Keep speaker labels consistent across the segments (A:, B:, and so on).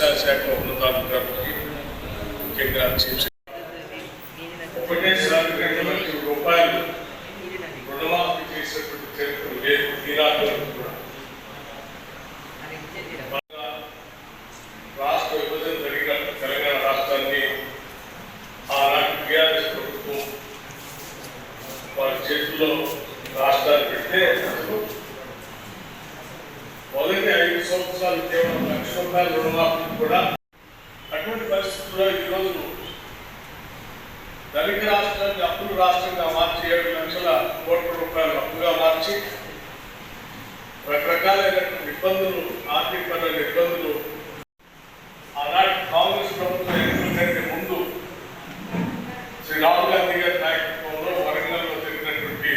A: వ్యవసాయ శాఖ ఉన్నతాధికారులకి ముఖ్యంగా చీఫ్ ఒకటేసారి రెండు లక్షల రూపాయలు రుణమాఫీ చేసినటువంటి చరిత్ర లేదు కూడా రాష్ట్ర విభజన జరిగిన తెలంగాణ రాష్ట్రాన్ని ఆనాటి టీఆర్ఎస్ ప్రభుత్వం వారి చేతుల్లో రాష్ట్రాన్ని పెడితే మొదటి ఐదు సంవత్సరాలు కేవలం లక్ష రూపాయల రుణమాఫీ కూడా అటువంటి పరిస్థితుల్లో ఈరోజు ధనిక రాష్ట్రాన్ని అప్పులు రాష్ట్రంగా మార్చి ఏడు లక్షల కోట్ల రూపాయలు అప్పుగా మార్చి రకరకాలైనటువంటి ఇబ్బందులు ఆర్థికపరమైన ఇబ్బందులు ఆనాటి కాంగ్రెస్ ప్రభుత్వం ఎన్నికల కంటే ముందు శ్రీ రాహుల్ గాంధీ గారి నాయకత్వంలో వరంగల్లో జరిగినటువంటి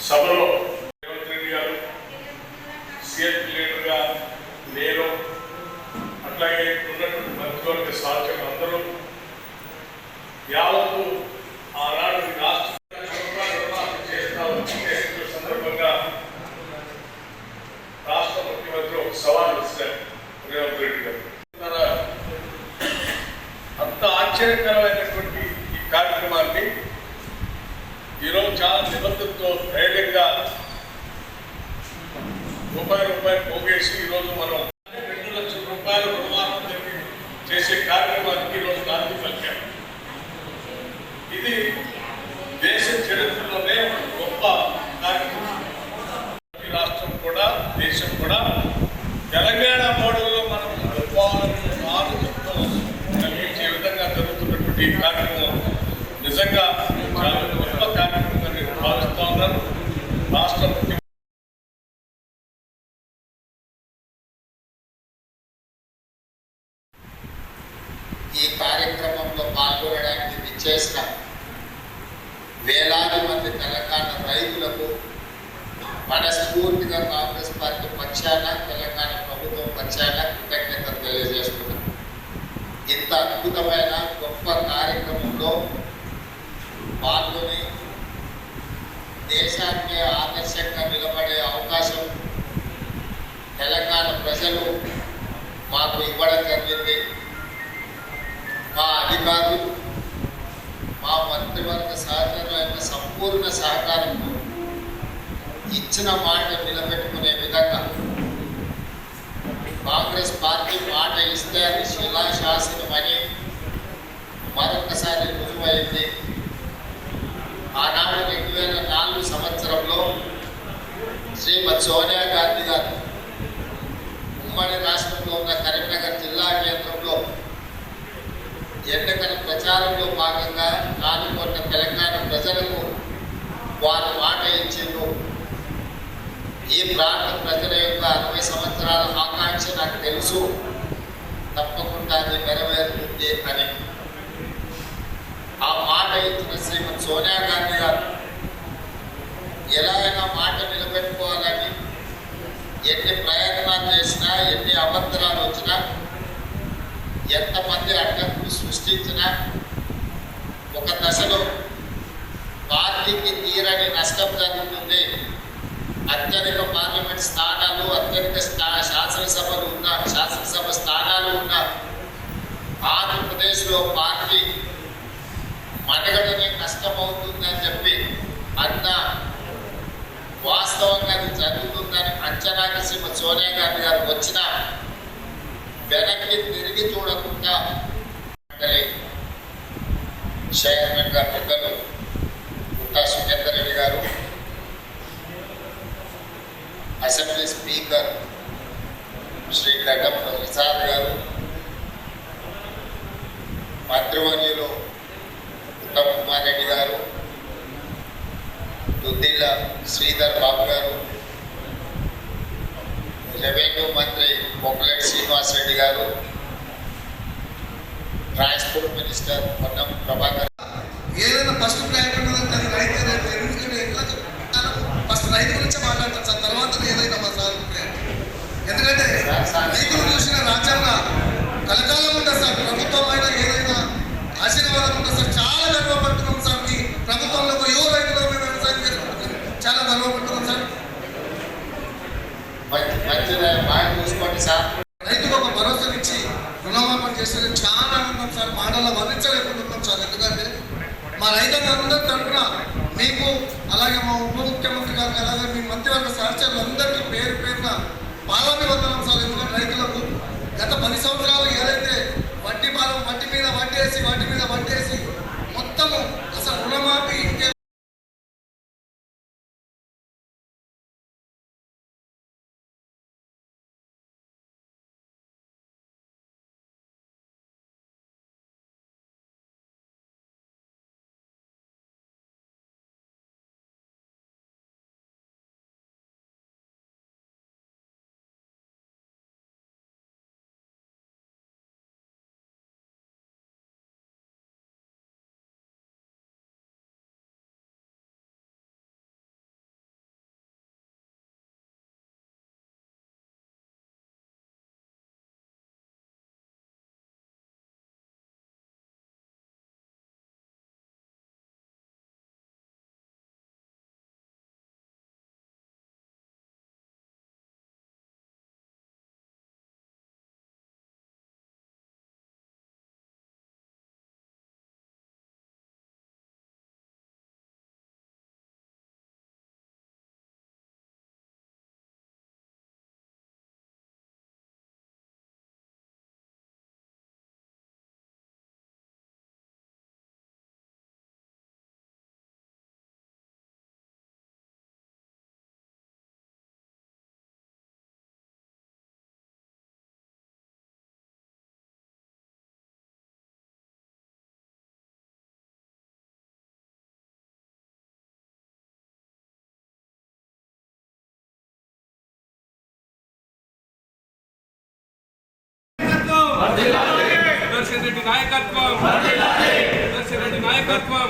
A: సభలో రేవంత్ రెడ్డి గారు సీఎం లీడర్గా నేను అట్లాగే ఉన్నటువంటి మంత్రివర్గ సహచరులు అందరూ యావత్తు ఆనాడు ఈ రాష్ట్ర రుణమాఫీ చేస్తామని చేసిన సందర్భంగా రాష్ట్ర ముఖ్యమంత్రి ఒక సవాల్ ఇస్తారు రేవంత్ రెడ్డి గారు తన అంత ఆశ్చర్యకరమైనటువంటి ఈ కార్యక్రమాన్ని ఈరోజు చాలా నిబద్ధతతో ధైర్యంగా రూపాయి రూపాయి పోగేసి ఈరోజు మనం రెండు లక్షల రూపాయల రుణమాఫీ చేసే కార్యక్రమానికి ఈరోజు నాంది పలికాం ఇది దేశ చరిత్రలోనే గొప్ప కార్యక్రమం ఈ రాష్ట్రం కూడా దేశం కూడా తెలంగాణ మోడల్లో మనం గొప్పవాళ్ళని ఆలోచనతో కలిగించే విధంగా జరుగుతున్నటువంటి ఈ కార్యక్రమం నిజంగా చాలా గొప్ప కార్యక్రమంగా నేను భావిస్తా ఉన్నాను రాష్ట్ర ముఖ్యమంత్రి
B: ఈ కార్యక్రమంలో చేస్తాం వేలాది మంది తెలంగాణ రైతులకు మనస్ఫూర్తిగా కాంగ్రెస్ పార్టీ పక్షాన తెలంగాణ ప్రభుత్వం పక్షాన కృతజ్ఞతలు తెలియజేస్తున్నాం. ఇంత అద్భుతమైన గొప్ప కార్యక్రమంలో పాల్గొని దేశానికి ఆదర్శంగా నిలబడే అవకాశం తెలంగాణ ప్రజలు మాకు ఇవ్వడం జరిగింది. మా అధికారులు ఆ మంత్రివర్గ సహచరుల యొక్క సంపూర్ణ సహకారంతో ఇచ్చిన మాట నిలబెట్టుకునే విధంగా కాంగ్రెస్ పార్టీ మాట ఇస్తే అది శిలాశాసనమని మరొకసారి రుజువైంది. ఆనాడు రెండు వేల నాలుగు సంవత్సరంలో శ్రీమతి సోనియా గాంధీ గారు ఉమ్మడి రాష్ట్రంలో ఉన్న కరీంనగర్ జిల్లా కేంద్రంలో ప్రచారంలో భాగంగా రానుకున్న తెలంగాణ ప్రజలకు వారు మాట ఇచ్చిండ్రు. ఈ ప్రాంత ప్రజల యొక్క అరవై సంవత్సరాల ఆకాంక్ష నాకు తెలుసు. తప్పకుండా అది నెరవేరుతుంది అని. ఆ మాట ఇచ్చిన శ్రీమతి సోనియా గాంధీ గారు ఎలాగైనా మాట నిలబెట్టుకోవాలని ఎన్ని ప్రయత్నాలు చేసినా ఎన్ని అభద్రాలు వచ్చినా ఎంతమంది అడ్డంకులు సృష్టించినా ఒక దశలో పార్టీకి తీరని నష్టం జరుగుతుంది. అత్యధిక పార్లమెంట్ స్థానాలు అత్యధిక స్థా శాసనసభలు ఉన్న శాసనసభ స్థానాలు ఉన్న ఆంధ్రప్రదేశ్లో పార్టీ మనుగడనే కష్టమవుతుందని చెప్పి అన్న వాస్తవంగా అది జరుగుతుందని అంచనాకి శ్రీమతి సోనియా గాంధీ గారు వచ్చిన వెనక్కి తిరిగి చూడకుండా చైర్మన్ గారు పెద్దలు గుట్టా సుఖేందర్ రెడ్డి గారు అసెంబ్లీ స్పీకర్ శ్రీ గడ్డం ప్రసాద్ గారు మంత్రివర్యులు ఉత్తమ్ కుమార్ రెడ్డి గారు దుద్దిల్ల శ్రీధర్ బాబు గారు రెవెన్యూ మంత్రి పొంగులేటి శ్రీనివాస్ రెడ్డి గారు ట్రాన్స్పోర్ట్ మినిస్టర్ పొన్నం ప్రభాకర్.
C: ఏదైనా ఫస్ట్ అది రైతు ఎందుకంటే ఫస్ట్ రైతు గురించి మాట్లాడతాను. సార్ తర్వాత ఏదైనా మా సార్. ఎందుకంటే బాగా చూసుకోండి సార్. రైతుకు ఒక భరోసా ఇచ్చి రుణమాపం చేస్తే చాలా ఆనందం సార్.
B: మాటల్లో వర్ణించలేకుండా ఉన్నాం సార్.
C: ఎందుకంటే
D: మా రైతు తరఫున మీకు రెడ్డి నాయకత్వం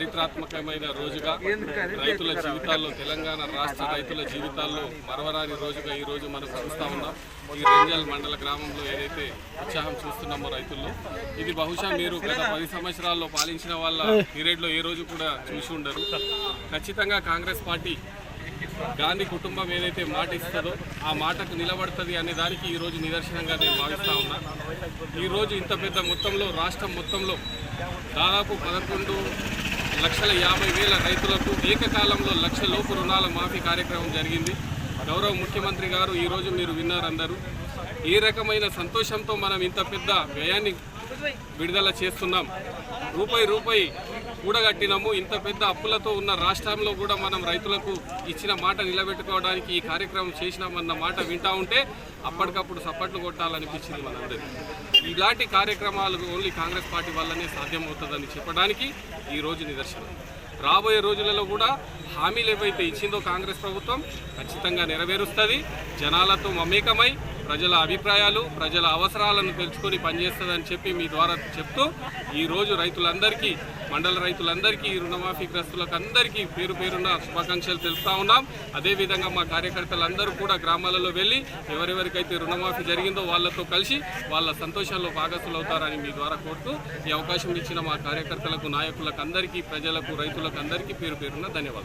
D: చరిత్రాత్మకమైన రోజుగా రైతుల జీవితాల్లో తెలంగాణ రాష్ట్ర రైతుల జీవితాల్లో మరవరాని రోజుగా ఈ రోజు మనం కలుస్తా ఉన్నాం. ఈ రెంజల్ మండల గ్రామంలో ఏదైతే ఉత్సాహం చూస్తున్నామో రైతుల్లో ఇది బహుశా మీరు గత పది సంవత్సరాల్లో పాలించిన వాళ్ళ పీరియడ్లో ఏ రోజు కూడా చూసి ఉండరు. ఖచ్చితంగా కాంగ్రెస్ పార్టీ గాంధీ కుటుంబం ఏదైతే మాట ఇస్తుందో ఆ మాటకు నిలబడుతుంది అనే దానికి ఈరోజు నిదర్శనంగా నేను భావిస్తూ ఉన్నా. ఈరోజు ఇంత పెద్ద మొత్తంలో రాష్ట్రం మొత్తంలో దాదాపు పదకొండు లక్షల యాభై వేల రైతులకు ఏకకాలంలో లక్ష లోపు రుణాల మాఫీ కార్యక్రమం జరిగింది. గౌరవ ముఖ్యమంత్రి గారు ఈరోజు మీరు విన్నారందరూ ఈ ఏ రకమైన సంతోషంతో మనం ఇంత పెద్ద వ్యయాన్ని విడుదల చేస్తున్నాం. రూపాయి రూపాయి కూడగట్టినాము. ఇంత పెద్ద అప్పులతో ఉన్న రాష్ట్రంలో కూడా మనం రైతులకు ఇచ్చిన మాట నిలబెట్టుకోవడానికి ఈ కార్యక్రమం చేసినామన్న మాట వింటా ఉంటే అప్పటికప్పుడు సప్పట్లు కొట్టాలనిపించింది మనందరికీ. ఇలాంటి కార్యక్రమాలు ఓన్లీ కాంగ్రెస్ పార్టీ వల్లనే సాధ్యమవుతుందని చెప్పడానికి ఈ రోజు నిదర్శనం. రాబోయే రోజులలో కూడా హామీలు ఏవైతే ఇచ్చిందో కాంగ్రెస్ ప్రభుత్వం ఖచ్చితంగా నెరవేరుస్తుంది. జనాలతో మమేకమై ప్రజల అభిప్రాయాలు ప్రజల అవసరాలను తెలుసుకొని పనిచేస్తుందని చెప్పి మీ ద్వారా చెప్తూ ఈరోజు రైతులందరికీ మండల రైతులందరికీ రుణమాఫీ గ్రస్తులకు అందరికీ పేరు పేరున శుభాకాంక్షలు తెలుపుతా ఉన్నాం. అదేవిధంగా మా కార్యకర్తలందరూ కూడా గ్రామాలలో వెళ్ళి ఎవరెవరికైతే రుణమాఫీ జరిగిందో వాళ్ళతో కలిసి వాళ్ళ సంతోషాల్లో భాగస్తులు అవుతారని మీ ద్వారా కోరుతూ ఈ అవకాశం ఇచ్చిన మా కార్యకర్తలకు నాయకులకు అందరికీ ప్రజలకు రైతులకు అందరికీ పేరు పేరున ధన్యవాదాలు.